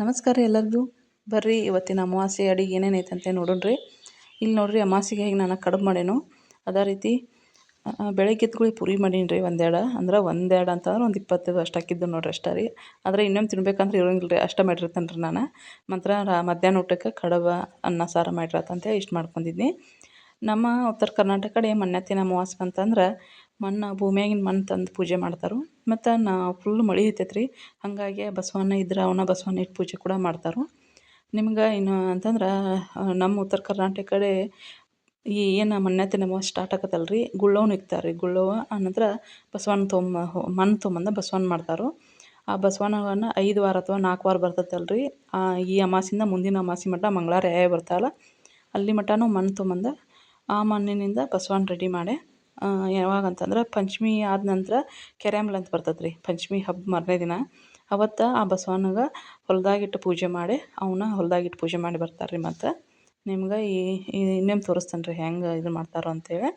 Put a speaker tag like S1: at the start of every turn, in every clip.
S1: ನಮಸ್ಕಾರ ಎಲ್ಲರಿಗೂ. ಬರ್ರಿ, ಇವತ್ತಿನ ಅಮಾವಾಸ್ಯೆ ಅಡಿಗೆ ಏನೇನೈತೆ ಅಂತ ನೋಡೋಣ್ರಿ. ಇಲ್ಲಿ ನೋಡ್ರಿ ಅಮಾವಾಸ್ಯೆಗೆ ಹೇಗೆ ನಾನು ಕಡುಬು ಮಾಡೇನು, ಅದೇ ರೀತಿ ಬೆಳಗ್ಗೆ ಎದ್ಗುಳಿ ಪುರಿ ಮಾಡೀನಿ ರೀ ಒಂದೆರಡು. ಅಂದ್ರೆ ಒಂದೆರಡು ಅಂತಂದ್ರೆ ಒಂದು ಇಪ್ಪತ್ತು ಅಷ್ಟು ಹಾಕಿದ್ದು ನೋಡ್ರಿ ಅಷ್ಟೇ ರೀ. ಆದರೆ ಇನ್ನೊಂದು ತಿನ್ಬೇಕಂದ್ರೆ ಇರೋಂಗಿಲ್ಲ ರೀ ಅಷ್ಟೇ ಮಾಡಿರ್ತೇನೆ ರೀ ನಾನು. ಮಾತ್ರ ಮಧ್ಯಾಹ್ನ ಊಟಕ್ಕೆ ಕಡುಬು, ಅನ್ನ, ಸಾರು ಮಾಡಿರತ್ತಂತೆ ಇಷ್ಟು ಮಾಡ್ಕೊಂಡಿದ್ನಿ. ನಮ್ಮ ಉತ್ತರ ಕರ್ನಾಟಕ ಕಡೆ ಮನ್ಯಾತಿನ ಅಮಾವಾಸ್ಯೆ ಅಂತಂದ್ರೆ ಮಣ್ಣು, ಭೂಮಿಯಾಗಿನ ಮಣ್ಣು ತಂದು ಪೂಜೆ ಮಾಡ್ತಾರೆ. ಮತ್ತು ನಾ ಫುಲ್ ಮಳೆ ಹತ್ತೈತೆ ರೀ ಹಾಗಾಗಿ ಬಸವಣ್ಣ ಇದ್ರೆ ಅವನ ಬಸವಣ್ಣ ಇಟ್ಟು ಪೂಜೆ ಕೂಡ ಮಾಡ್ತಾರೆ. ನಿಮ್ಗೆ ಇನ್ನು ಅಂತಂದ್ರೆ ನಮ್ಮ ಉತ್ತರ ಕರ್ನಾಟಕ ಕಡೆ ಈ ಏನು ಮಣ್ಣೆತ್ತಿನ ನಮ್ಮ ಸ್ಟಾರ್ಟ್ ಆಗತ್ತಲ್ಲ ರೀ ಗುಳ್ಳವ್ನ ಇಕ್ತಾರೆ ರೀ ಗುಳ್ಳವ ಆನಂತರ ಬಸವಣ್ಣ ತೊಂಬ, ಮಣ್ಣು ತೊಗೊಂಬಂದು ಬಸವಣ್ಣ ಮಾಡ್ತಾರೆ. ಆ ಬಸವಣ್ಣನ ಐದು ವಾರ ಅಥವಾ ನಾಲ್ಕು ವಾರ ಬರ್ತೈತಲ್ಲ ರೀ ಈ ಅಮಾಸಿಯಿಂದ ಮುಂದಿನ ಅಮಾಸಿ ಮಟ್ಟ ಮಂಗಳಾರ ಯಾವ್ಯಾವ ಬರ್ತಾವಲ್ಲ ಅಲ್ಲಿ ಮಟನೂ ಮಣ್ಣು ತಗೊಂಬಂದ ಆ ಮಣ್ಣಿನಿಂದ ಬಸವಣ್ಣ ರೆಡಿ ಮಾಡಿ ಯಾವಾಗ ಅಂತಂದ್ರೆ ಪಂಚಮಿ ಆದ ನಂತರ ಕೆರೆಂಬ್ಲ ಅಂತ ಬರ್ತದೆ ರೀ ಪಂಚಮಿ ಹಬ್ಬ ಮಾರನೇ ದಿನ. ಅವತ್ತು ಆ ಬಸವನಿಗೆ ಹೊಲ್ದಾಗಿಟ್ಟು ಪೂಜೆ ಮಾಡಿ ಅವನ್ನ ಹೊಲ್ದಾಗಿಟ್ಟು ಪೂಜೆ ಮಾಡಿ ಬರ್ತಾರೆ ರೀ ಮತ್ತು. ನಿಮ್ಗೆ ಈ ಇನ್ನೇನು ತೋರಿಸ್ತಾನೆ ರೀ ಹೆಂಗೆ ಇದು ಮಾಡ್ತಾರೋ ಅಂತೇಳಿ.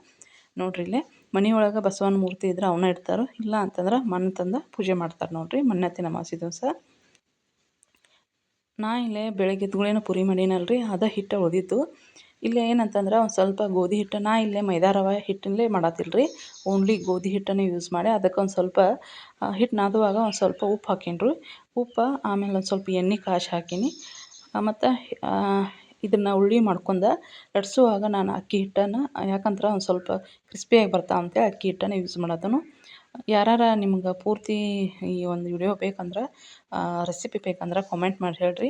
S1: ನೋಡ್ರಿ ಇಲ್ಲಿ ಮನೆಯೊಳಗೆ ಬಸವನ ಮೂರ್ತಿ ಇದ್ರೆ ಅವನ್ನ ಇಡ್ತಾರೋ. ಇಲ್ಲ ಅಂತಂದ್ರೆ ಮಣ್ಣು ತಂದು ಪೂಜೆ ಮಾಡ್ತಾರೆ ನೋಡಿರಿ ಮಣ್ಣತ್ತಿನ ಅಮಾವಾಸ್ಯೆ ದಿವಸ. ನಾ ಇಲ್ಲೇ ಬೆಳಗ್ಗೆ ಎದ್ಗುಳೇನ ಪೂರಿ ಮಾಡೀನಲ್ಲ ರೀ ಅದ ಹಿಟ್ಟು ಉಳಿದಿತ್ತು ಇಲ್ಲಿ ಏನಂತಂದ್ರೆ ಒಂದು ಸ್ವಲ್ಪ ಗೋಧಿ ಹಿಟ್ಟು, ನಾ ಇಲ್ಲೇ ಮೈದಾ ರವ ಹಿಟ್ಟಿನಲ್ಲೇ ಮಾಡತ್ತಿಲ್ಲ ರೀ ಓನ್ಲಿ ಗೋಧಿ ಹಿಟ್ಟನ್ನೇ ಯೂಸ್ ಮಾಡಿ ಅದಕ್ಕೆ ಒಂದು ಸ್ವಲ್ಪ ಹಿಟ್ಟು ನಾದುವಾಗ ಒಂದು ಸ್ವಲ್ಪ ಉಪ್ಪು ಹಾಕೀನಿ ಉಪ್ಪು, ಆಮೇಲೆ ಒಂದು ಸ್ವಲ್ಪ ಎಣ್ಣೆ ಕಾಯಿ ಹಾಕೀನಿ. ಮತ್ತು ಇದನ್ನು ಉಳ್ಳಿ ಮಾಡ್ಕೊಂಡು ಲಟ್ಸುವಾಗ ನಾನು ಅಕ್ಕಿ ಹಿಟ್ಟನ್ನು ಯಾಕಂದ್ರೆ ಒಂದು ಸ್ವಲ್ಪ ಕ್ರಿಸ್ಪಿಯಾಗಿ ಬರ್ತಾವೆ ಅಂತೇಳಿ ಅಕ್ಕಿ ಹಿಟ್ಟನ್ನು ಯೂಸ್ ಮಾಡತ್ತನು ಯಾರಾರ ನಿಮ್ಗೆ ಪೂರ್ತಿ ಈ ಒಂದು ವಿಡಿಯೋ ಬೇಕಂದ್ರೆ ರೆಸಿಪಿ ಬೇಕಂದ್ರೆ ಕಾಮೆಂಟ್ ಮಾಡಿ ಹೇಳ್ರಿ.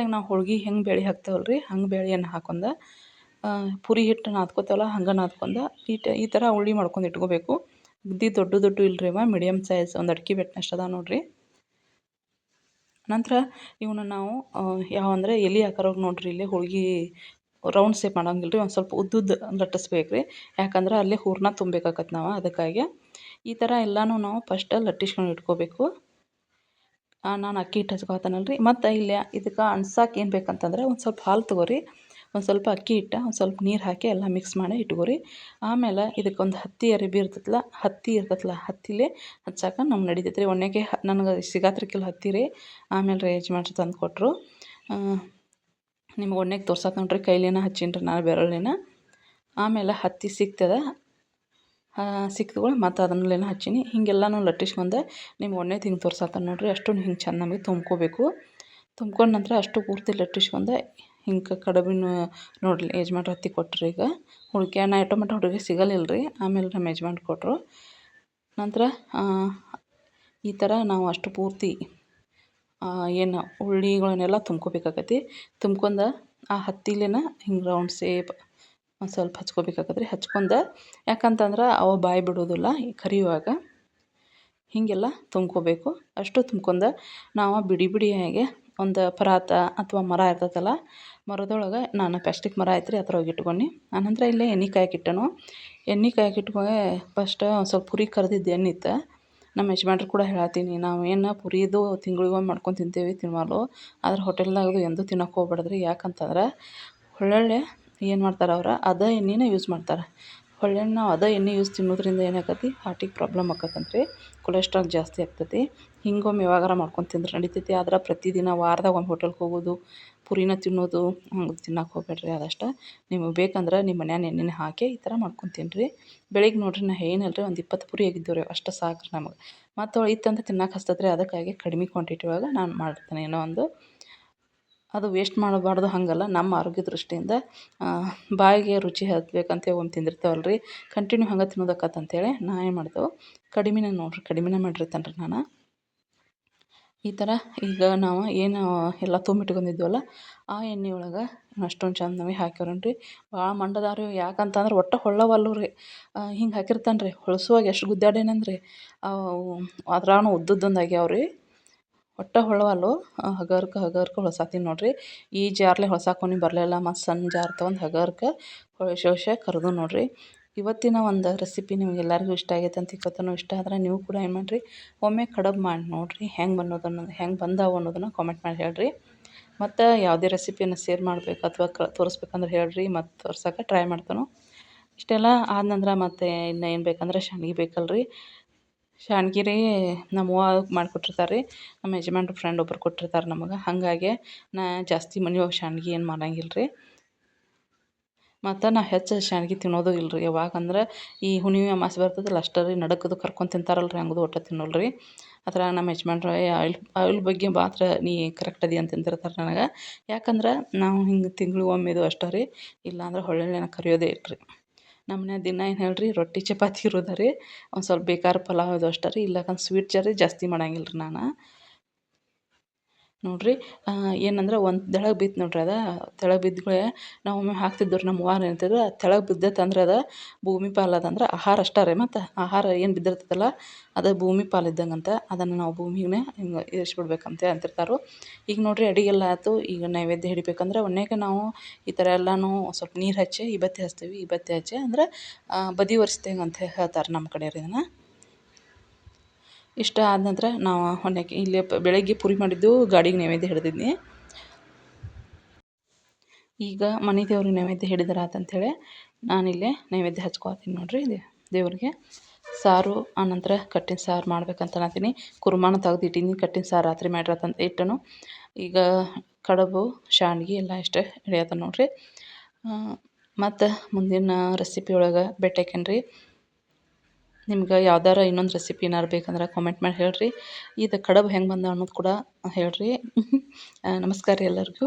S1: ಆಗಿ ನಾವು ಹೋಳ್ಗೆ ಹೆಂಗೆ ಬೇಳೆ ಹಾಕ್ತೇವಲ್ಲ ರೀ ಹಂಗೆ ಬೇಳೆಯನ್ನು ಹಾಕೊಂದ ಪುರಿ ಹಿಟ್ಟು ನಾದ್ಕೋತೇವಲ್ಲ ಹಂಗೆ ನಾದ್ಕೊಂಡು, ಈ ಈ ಥರ ಉಳ್ಳಿ ಮಾಡ್ಕೊಂಡು ಇಟ್ಕೋಬೇಕು. ಬುದ್ಧಿ ದೊಡ್ಡ ದೊಡ್ಡ ಇಲ್ರಿ ಅವ ಮೀಡಿಯಮ್ ಸೈಜ್ ಒಂದು ಅಡ್ಕೆ ಬೆಟ್ಟನಷ್ಟು ಅದಾವೆ ನೋಡಿರಿ. ನಂತರ ಇವನ್ನ ನಾವು ಯಾವ ಅಂದರೆ ಎಲೆ ಆಕಾರವಾಗಿ ನೋಡಿರಿ, ಇಲ್ಲಿ ಹೋಳ್ಗೆ ರೌಂಡ್ ಶೇಪ್ ಮಾಡೋಂಗಿಲ್ಲ ರೀ ಒಂದು ಸ್ವಲ್ಪ ಉದ್ದುದ್ದು ಲಟ್ಟಿಸ್ಬೇಕು ರೀ ಯಾಕಂದ್ರೆ ಅಲ್ಲೇ ಹೂರಣ ತುಂಬಬೇಕಾಗತ್ತೆ ನಾವು, ಅದಕ್ಕಾಗಿ. ಈ ಥರ ಎಲ್ಲನೂ ನಾವು ಫಸ್ಟ್ ಲಟ್ಟಿಸ್ಕೊಂಡು ಇಟ್ಕೋಬೇಕು. ನಾನು ಅಕ್ಕಿ ಹಿಟ್ಟು ರೀ ಮತ್ತು ಇಲ್ಲಿ ಇದಕ್ಕೆ ಅನ್ಸಕ್ಕೆ ಏನು ಬೇಕಂತಂದ್ರೆ ಒಂದು ಸ್ವಲ್ಪ ಹಾಲು ತೊಗೋರಿ. ಒಂದು ಸ್ವಲ್ಪ ಅಕ್ಕಿ ಹಿಟ್ಟು, ಒಂದು ಸ್ವಲ್ಪ ನೀರು ಹಾಕಿ ಎಲ್ಲ ಮಿಕ್ಸ್ ಮಾಡಿ ಇಟ್ಕೋರಿ. ಆಮೇಲೆ ಇದಕ್ಕೊಂದು ಹತ್ತಿ ಅರಿಬಿ ಇರ್ತೈತಲ್ಲ ಹತ್ತಿ ಇರ್ತೈತಲ್ಲ ಹತ್ತಿಲೇ ಹಚ್ಚಾಕ ನಮ್ಗೆ ರೀ ಒಣ್ಣೆಗೆ ನನಗೆ ಸಿಗಾತ್ರಕ್ಕಿಲ್ಲ ಹತ್ತಿ ರೀ. ಆಮೇಲೆ ರೇಜ್ ಮಾಡಿ ತಂದು ಕೊಟ್ಟರು ನಿಮ್ಗೆ ಒಣ್ಣೆಗೆ ತೋರ್ಸತ್ತೆ ನೋಡ್ರಿ. ಕೈಲಿನ ಹಚ್ಚಿನ್ರಿ, ನಾನು ಬೆರಳಿನ. ಆಮೇಲೆ ಹತ್ತಿ ಸಿಗ್ತದೆ. ಸಿಕ್ತಗಳು ಮತ್ತು ಅದನ್ನೆಲ್ಲ ಹಚ್ಚೀನಿ. ಹೀಗೆಲ್ಲನೂ ಲಟ್ಟಿಸ್ಕೊಂಡೆ ನಿಮ್ಗೆ ಒಣ್ಣೆದು ಹಿಂಗೆ ತೋರ್ಸತ್ತಾನ ನೋಡಿರಿ ಅಷ್ಟು ಹಿಂಗೆ ಚೆಂದ ನಮಗೆ ತುಂಬ್ಕೋಬೇಕು. ತುಂಬ್ಕೊಂಡ ನಂತರ ಅಷ್ಟು ಪೂರ್ತಿ ಲಟ್ಟಿಸ್ಕೊಂಡೆ ಹಿಂಗೆ ಕಡಬಿನ, ನೋಡಿರಿ, ಯಜಮಾನ್ರು ಹತ್ತಿ ಕೊಟ್ಟರು ಈಗ. ಹುಡುಗಿ ಇಟ್ಟೋ ಮಟ್ಟ ಹುಡುಗಿ ಸಿಗಲಿಲ್ಲ ರೀ ಆಮೇಲೆ ನಮ್ಮ ಯಜಮಾನ್ ಕೊಟ್ಟರು ನಂತರ ಈ ಥರ ನಾವು ಅಷ್ಟು ಪೂರ್ತಿ ಏನು ಉಳ್ಳಿಗಳನ್ನೆಲ್ಲ ತುಂಬ್ಕೋಬೇಕಾಗತ್ತೆ. ತುಂಬ್ಕೊಂಡ ಆ ಹತ್ತಿಲೇನ ಹಿಂಗೆ ರೌಂಡ್ ಸೇಪ್ ಒಂದು ಸ್ವಲ್ಪ ಹಚ್ಕೋಬೇಕಾಗತ್ತೆ ರೀ. ಹಚ್ಕೊಂಡ. ಯಾಕಂತಂದ್ರೆ ಅವು ಬಾಯಿ ಬಿಡೋದಿಲ್ಲ ಕರಿಯುವಾಗ. ಹೀಗೆಲ್ಲ ತುಂಬ್ಕೋಬೇಕು. ಅಷ್ಟು ತುಂಬ್ಕೊಂಡ. ನಾವು ಬಿಡಿ ಬಿಡಿಯಾಗೆ ಒಂದು ಪರಾತ ಅಥವಾ ಮರ ಇರ್ತೈತಲ್ಲ, ಮರದೊಳಗೆ ನಾನು ಪ್ಲಾಸ್ಟಿಕ್ ಮರ ಐತ್ರಿ ರೀ ಹೋಗಿ ಇಟ್ಕೊಂಡು. ಆನಂತರ ಇಲ್ಲೇ ಎಣ್ಣೆ ಕಾಯಕ್ಕಿಟ್ಟನು ಎಣ್ಣೆ ಕಾಯಕ್ಕೆ ಇಟ್ಕೊಂಡೆ. ಫಸ್ಟ್ ಒಂದು ಸ್ವಲ್ಪ ಪುರಿ ಕರೆದಿದ್ದು ಎಣ್ಣೆ ಇತ್ತು. ನಮ್ಮ ಯಜಮಾನ್ರು ಕೂಡ ಹೇಳತ್ತೀನಿ ನಾವು ಏನು ಪುರಿದು ತಿಂಗಳಿಗೊಮ್ಮೆ ಮಾಡ್ಕೊಂಡು ತಿಂತೇವೆ ತಿನ್ವಲ್ಲು ಆದ್ರೆ ಹೋಟೆಲ್ದಾಗದು ಎಂದೂ ತಿನ್ನೋಕೆ ಹೋಗ್ಬಾರ್ದು ರೀ ಯಾಕಂತಂದ್ರೆ ಒಳ್ಳೊಳ್ಳೆ ಏನು ಮಾಡ್ತಾರೆ ಅವ್ರು? ಅದೇ ಎಣ್ಣೆನೇ ಯೂಸ್ ಮಾಡ್ತಾರೆ. ಹೊಳ್ಳೆಣ್ಣೆ ನಾವು ಅದೇ ಎಣ್ಣೆ ಯೂಸ್ ತಿನ್ನೋದ್ರಿಂದ ಏನಾಗತ್ತೆ ಹಾರ್ಟಿಗೆ ಪ್ರಾಬ್ಲಮ್ ಆಕತ್ತಂತೆ ರೀ ಕೊಲೆಸ್ಟ್ರಾಲ್ ಜಾಸ್ತಿ ಆಗ್ತೈತಿ. ಹಿಂಗೊಮ್ಮೆ ಯಾವಾಗಾರ ಮಾಡ್ಕೊಂಡು ತಿಂದ್ರೆ ನಡಿತೈತಿ. ಆದ್ರೆ ಪ್ರತಿದಿನ ವಾರದಾಗ ಒಂದು ಹೋಟೆಲ್ಗೆ ಹೋಗೋದು, ಪುರಿನ ತಿನ್ನೋದು, ಹಂಗೆ ತಿನ್ನಕ್ಕೆ ಹೋಗ್ಬೇಡ್ರಿ ಆದಷ್ಟು. ನಿಮಗೆ ಬೇಕಂದ್ರೆ ನಿಮ್ಮ ಮನ್ಯಾಗ ಎಣ್ಣೆನ ಹಾಕಿ ಈ ಥರ ಮಾಡ್ಕೊಂಡು ತಿನ್ನಿರಿ ಬೆಳಿಗ್ಗೆ ನೋಡಿರಿ ನಾ ಏನಲ್ಲ ರೀ ಒಂದು ಇಪ್ಪತ್ತು ಪುರಿ ಆಗಿದ್ದೆವು ರೀ ಅಷ್ಟು ಸಾಕು ನಮಗೆ. ಮತ್ತು ಇತ್ತಂದ್ರೆ ತಿನ್ನಕ್ಕೆ ಹಸ್ತೈತೆ ರೀ ಅದಕ್ಕಾಗಿ ಕಡಿಮೆ ಕ್ವಾಂಟಿಟಿ ಒಳಗೆ ನಾನು ಮಾಡ್ತೇನೆ ಏನೋ ಒಂದು. ಅದು ವೇಸ್ಟ್ ಮಾಡಬಾರ್ದು ಹಾಗಲ್ಲ. ನಮ್ಮ ಆರೋಗ್ಯ ದೃಷ್ಟಿಯಿಂದ ಬಾಯಿಗೆ ರುಚಿ ಹತ್ಬೇಕಂತ ಒಂದು ತಿಂದಿರ್ತೇವಲ್ಲ ರೀ ಕಂಟಿನ್ಯೂ ಹಂಗೆ ತಿನ್ನೋದಕ್ಕಂತೇಳಿ ನಾ ಏನು ಮಾಡ್ತೇವೆ? ಕಡಿಮೆನೇ ನೋಡಿರಿ, ಕಡಿಮೆನೇ ಮಾಡಿರ್ತೇನೆ ರೀ ನಾನು. ಈ ಥರ ಈಗ ನಾವು ಏನು ಎಲ್ಲ ತುಂಬಿಟ್ಕೊಂಡಿದ್ವಲ್ಲ, ಆ ಎಣ್ಣೆ ಒಳಗೆ ಅಷ್ಟೊಂದು ಚಂದ ನಮಗೆ ರೀ ಭಾಳ ಮಂಡದಾರಿ ಯಾಕಂತಂದ್ರೆ ಒಟ್ಟು ಹೊಳ್ಳವಲ್ಲು ರೀ ಹಿಂಗೆ ಹಾಕಿರ್ತಾನೆ ರೀ ಹೊಳಸುವಾಗ ಎಷ್ಟು ಗುದ್ದಾಡೇನಂದ್ರೆ. ಅದ್ರಾಗ ಉದ್ದುದ್ದೊಂದು ಆಗ್ಯಾವ ರೀ ಒಟ್ಟು ಹೊಳವಲ್ಲು ಹಗರ್ಕ ಹಗರ್ಕ ಹೊಳ್ಸಾತೀನಿ ನೋಡಿರಿ. ಈ ಜಾರ್ಲೆ ಹೊಳ್ಸಾಕೊನಿ ಬರಲಿಲ್ಲ, ಮತ್ತು ಸಣ್ಣ ಜಾರ್ ತೊಗೊಂಡು ಹಗರ್ಕ ಹೊಳ್ಸಿ ಹೊಳ್ಸಿ ಕರ್ದು ನೋಡಿರಿ. ಇವತ್ತಿನ ಒಂದು ರೆಸಿಪಿ ನಿಮ್ಗೆ ಎಲ್ಲರಿಗೂ ಇಷ್ಟ ಆಗೈತೆ ಅಂತ ತಿಳ್ಕೊತಾನು ಇಷ್ಟ ಆದ್ರೆ ನೀವು ಕೂಡ ಏನು ಮಾಡಿರಿ? ಒಮ್ಮೆ ಕಡಬು ಮಾಡಿ ನೋಡಿರಿ. ಹೆಂಗೆ ಬಂದೋದು ಅನ್ನೋದು ಹೆಂಗೆ ಬಂದಾವು ಅನ್ನೋದನ್ನು ಕಾಮೆಂಟ್ ಮಾಡಿ ಹೇಳಿರಿ. ಮತ್ತು ಯಾವುದೇ ರೆಸಿಪಿಯನ್ನು ಶೇರ್ ಮಾಡಬೇಕು ಅಥವಾ ಕ, ತೋರಿಸ್ಬೇಕಂದ್ರೆ ಹೇಳಿರಿ, ಮತ್ತು ತೋರ್ಸೋಕೆ ಟ್ರೈ ಮಾಡ್ತಾನು. ಇಷ್ಟೆಲ್ಲ ಆದ ನಂತರ ಮತ್ತು ಇನ್ನು ಏನು ಬೇಕಂದ್ರೆ ಶಾಣಿಗೆ ಬೇಕಲ್ಲ ರೀ ಶಾಣ್ಗಿ ರೀ ನಮ್ಮ ಅವ್ವ ಮಾಡಿಕೊಟ್ಟಿರ್ತಾರೆ ರೀ ನಮ್ಮ ಯಜಮಾನ್ರ ಫ್ರೆಂಡ್ ಒಬ್ರು ಕೊಟ್ಟಿರ್ತಾರೆ ನಮಗೆ. ಹಾಗಾಗಿ ನಾ ಜಾಸ್ತಿ ಮನೆಯೊಳಗೆ ಶಾಣ್ಗಿ ಏನು ಮಾಡಂಗಿಲ್ಲ ರೀ ಮತ್ತು ನಾ ಹೆಚ್ಚು ಶಾಣ್ಗಿ ತಿನ್ನೋದು ಇಲ್ಲ ರೀ ಯಾವಾಗಂದ್ರೆ ಈ ಹುಣ್ಣಿಮೆ ಅಮಾಸೆ ಬರ್ತದಲ್ಲ ಅಷ್ಟೇ ರೀ ನಡಕದು ಕರ್ಕೊಂಡು ತಿಂತಾರಲ್ಲ ರೀ ಹಂಗದು ಒಟ್ಟು ತಿನ್ನೋಲ್ಲ ರೀ ಅದ್ರಾಗ ನಮ್ಮ ಯಜಮಾನ್ರು ಆಯಿಲ್ ಆಯಿಲ್ ಬಗ್ಗೆ ಮಾತ್ರ ನೀ ಕರೆಕ್ಟ್ ಅದಿ ಅಂತ ಅಂತಿರ್ತಾರೆ ನನಗೆ. ಯಾಕಂದ್ರೆ ನಾವು ಹಿಂಗೆ ತಿಂಗ್ಳಿಗೆ ಒಮ್ಮೆದು ಅಷ್ಟೇ ರೀ ಇಲ್ಲಾಂದ್ರೆ ಹೊಳ್ಳೆಣ್ಣೆನ ಕರಿಯೋದೇ ಇಲ್ಲ ರೀ ನಮ್ಮ ಮನ್ಯಾಗ ದಿನ ಏನು ಹೇಳ್ರಿ, ರೊಟ್ಟಿ, ಚಪಾತಿ ಇರೋದ ರೀ. ಒಂದು ಸ್ವಲ್ಪ ಬೇಕಾದ್ರೆ ಪಲಾವ್ ಅದು ಅಷ್ಟೇ ರೀ. ಇಲ್ಲಕಂದ್ರೆ ಸ್ವೀಟ್ ಜರಿ ಜಾಸ್ತಿ ಮಾಡಂಗಿಲ್ಲ ರೀ ನಾನು. ನೋಡಿರಿ ಏನಂದ್ರೆ ಒಂದು ತೆಳಗೆ ಬಿತ್ತು ನೋಡಿರಿ ಅದು. ತೆಳಗೆ ಬಿದ್ದ ನಾವು ಒಮ್ಮೆ ಹಾಕ್ತಿದ್ವಿ ರೀ ನಮ್ಮ ಅವ್ವ ಅಂತಿದ್ರು ಅದು ತೆಳಗೆ ಬಿದ್ದೈತೆ ಅಂದ್ರೆ ಅದು ಭೂಮಿ ಪಾಲು ಅದ ಅಂದ್ರೆ ಆಹಾರ ಅಷ್ಟೇ ರೀ ಮತ್ತು. ಆಹಾರ ಏನು ಬಿದ್ದಿರ್ತದಲ್ಲ, ಅದು ಭೂಮಿ ಪಾಲು ಇದ್ದಂಗೆ ಅಂತ ಅದನ್ನು ನಾವು ಭೂಮಿಗೇ ಹಿಂಗೆ ಇರಿಸ್ಬಿಡ್ಬೇಕಂತ ಅಂತಿರ್ತಾರೆ. ಈಗ ನೋಡ್ರಿ ಅಡಿಗೆಲ್ಲ ಆಯ್ತು, ಈಗ ನೈವೇದ್ಯ ಹಿಡಿಬೇಕಂದ್ರೆ ಒನ್ಯಾಗೆ ನಾವು ಈ ಥರ ಎಲ್ಲನೂ ಸ್ವಲ್ಪ ನೀರು ಹಚ್ಚಿ ಇಬತ್ತಿ ಹಚ್ತೀವಿ ಇಬತ್ತಿ ಹಚ್ಚಿ ಅಂದ್ರೆ ಬದಿ ಒರೆಸ್ದಂಗೆ ಅಂತ ಹೇಳ್ತಾರೆ ನಮ್ಮ ಕಡೆಯವ್ರು ಇದನ್ನು. ಇಷ್ಟ ಆದ ನಂತರ ನಾವು ಹೊನ್ಯಾಕೆ ಇಲ್ಲಿ ಬೆಳಗ್ಗೆ ಪೂರಿ ಮಾಡಿದ್ದು ಗಾಡಿಗೆ ನೈವೇದ್ಯ ಹಿಡ್ದಿದ್ನಿ. ಈಗ ಮನೆ ದೇವ್ರಿಗೆ ನೈವೇದ್ಯ ಹಿಡಿದ್ರೆ ಆತಂಥೇಳಿ ನಾನಿಲ್ಲೇ ನೈವೇದ್ಯ ಹಚ್ಕೊತೀನಿ ನೋಡಿರಿ ದೇವ್ರಿಗೆ. ಸಾರು ಆನಂತರ ಕಟ್ಟಿನ ಸಾರು ಮಾಡ್ಬೇಕಂತ ಅನ್ನತೀನಿ. ಕುರ್ಮಾನ ತೆಗ್ದಿಟ್ಟೀನಿ, ಕಟ್ಟಿನ ಸಾರು ರಾತ್ರಿ ಮಾಡಿರತ್ತಂತ ಇಟ್ಟನು. ಈಗ ಕಡುಬು ಶಾಂಡ್ಗಿ ಎಲ್ಲ ಇಷ್ಟ ಹಿಡಿಯತ್ತ ನೋಡಿರಿ. ಮತ್ತು ಮುಂದಿನ ರೆಸಿಪಿ ಒಳಗೆ ಭೇಟಿಯಾಕೇನ್ರಿ ನಿಮ್ಗೆ ಯಾವ್ದಾರ ಇನ್ನೊಂದು ರೆಸಿಪಿ ಏನಾರು ಬೇಕಂದ್ರೆ ಕಾಮೆಂಟ್ ಮಾಡಿ ಹೇಳಿರಿ. ಇದು ಕಡುಬು ಹೆಂಗೆ ಬಂದ ಅನ್ನೋದು ಕೂಡ ಹೇಳಿರಿ. ನಮಸ್ಕಾರ ರೀ ಎಲ್ಲರಿಗೂ.